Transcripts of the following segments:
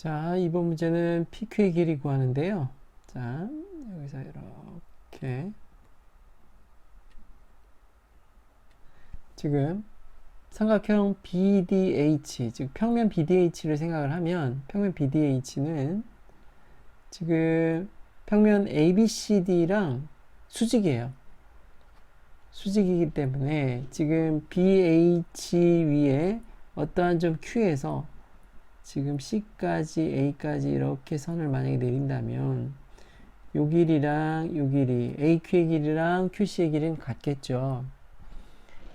자, 이번 문제는 PQ의 길이 구하는데요. 자, 여기서 이렇게 지금 삼각형 BDH, 즉 평면 BDH를 생각을 하면 평면 BDH는 지금 평면 ABCD랑 수직이에요. 수직이기 때문에 지금 BH 위에 어떠한 점 Q에서 지금 C까지 A까지 이렇게 선을 만약에 내린다면 요 길이랑 요 길이 AQ의 길이랑 QC의 길이는 같겠죠.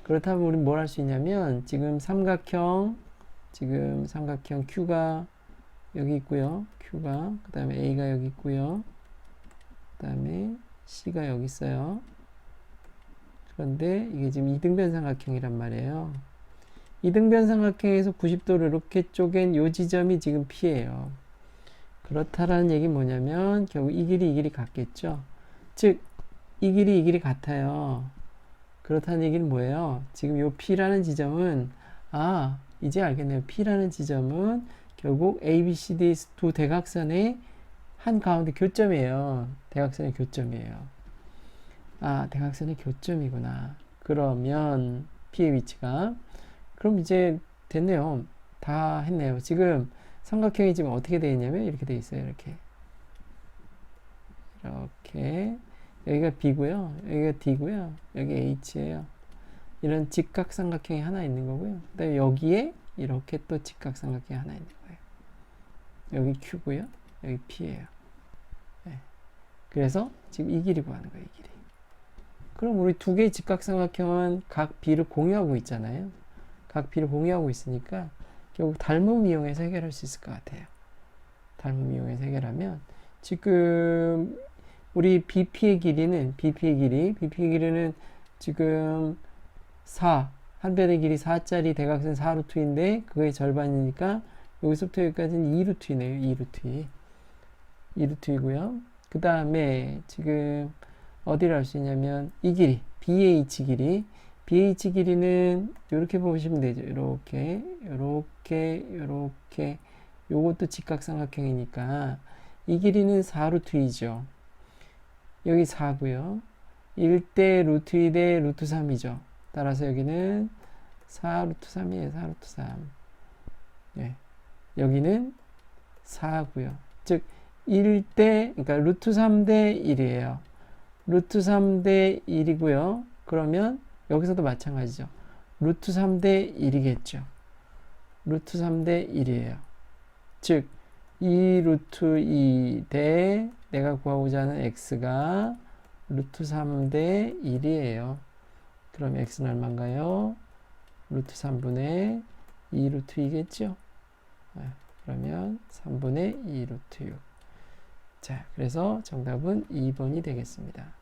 그렇다면 우리는 뭘 할 수 있냐면 지금 삼각형 지금 삼각형 Q가 여기 있고요. Q가 그 다음에 A가 여기 있고요. 그 다음에 C가 여기 있어요. 그런데 이게 지금 이등변 삼각형이란 말이에요. 이등변 삼각형에서 90도를 이렇게 쪼갠 요 지점이 지금 P예요. 그렇다라는 얘기 뭐냐면 결국 이 길이 이 길이 같겠죠. 즉 이 길이 이 길이 같아요. 그렇다는 얘기는 뭐예요? 지금 요 P라는 지점은 아 이제 알겠네요. P라는 지점은 결국 ABCD 두 대각선의 한 가운데 교점이에요. 대각선의 교점이에요. 아 대각선의 교점이구나. 그러면 P의 위치가 그럼 이제 됐네요. 다 했네요. 지금 삼각형이 지금 어떻게 되어 있냐면 이렇게 되어 있어요. 이렇게 이렇게 여기가 B고요. 여기가 D고요. 여기 H예요. 이런 직각 삼각형이 하나 있는 거고요. 그다음에 여기에 이렇게 또 직각 삼각형이 하나 있는 거예요. 여기 Q고요. 여기 P예요. 네. 그래서 지금 이 길이 구하는 거예요. 이 길이. 그럼 우리 두 개의 직각 삼각형은 각 B를 공유하고 있잖아요. 각 B를 공유하고 있으니까 결국 닮음 이용해서 해결할 수 있을 것 같아요. 닮음 이용해서 해결하면 지금 우리 BP의 길이는 BP의 길이 BP의 길이는 지금 4 한 변의 길이 4짜리 대각선 4루트인데 그거의 절반이니까 여기서부터 여기까지는 2루트이네요. 2루트 2루트이고요. 그 다음에 지금 어디를 할수 있냐면 이 길이 BH 길이 BH 길이는 이렇게 보시면 되죠. 이렇게 이렇게 이렇게 요것도 직각삼각형이니까 이 길이는 4 루트이죠. 여기 4고요. 1대 루트 2대 루트 3이죠. 따라서 여기는 4 루트 3이에요. 4 루트 3. 네. 여기는 4고요. 즉 1대 그러니까 루트 3대 1이에요. 루트 3대 1이고요. 그러면 여기서도 마찬가지죠. 루트 3대 1이겠죠. 루트 3대 1이에요. 즉, 2 루트 2대 내가 구하고자 하는 x가 루트 3대 1이에요. 그럼 x는 얼마인가요? 루트 3분의 2 루트 2겠죠? 그러면 3분의 2 루트 6. 자, 그래서 정답은 2번이 되겠습니다.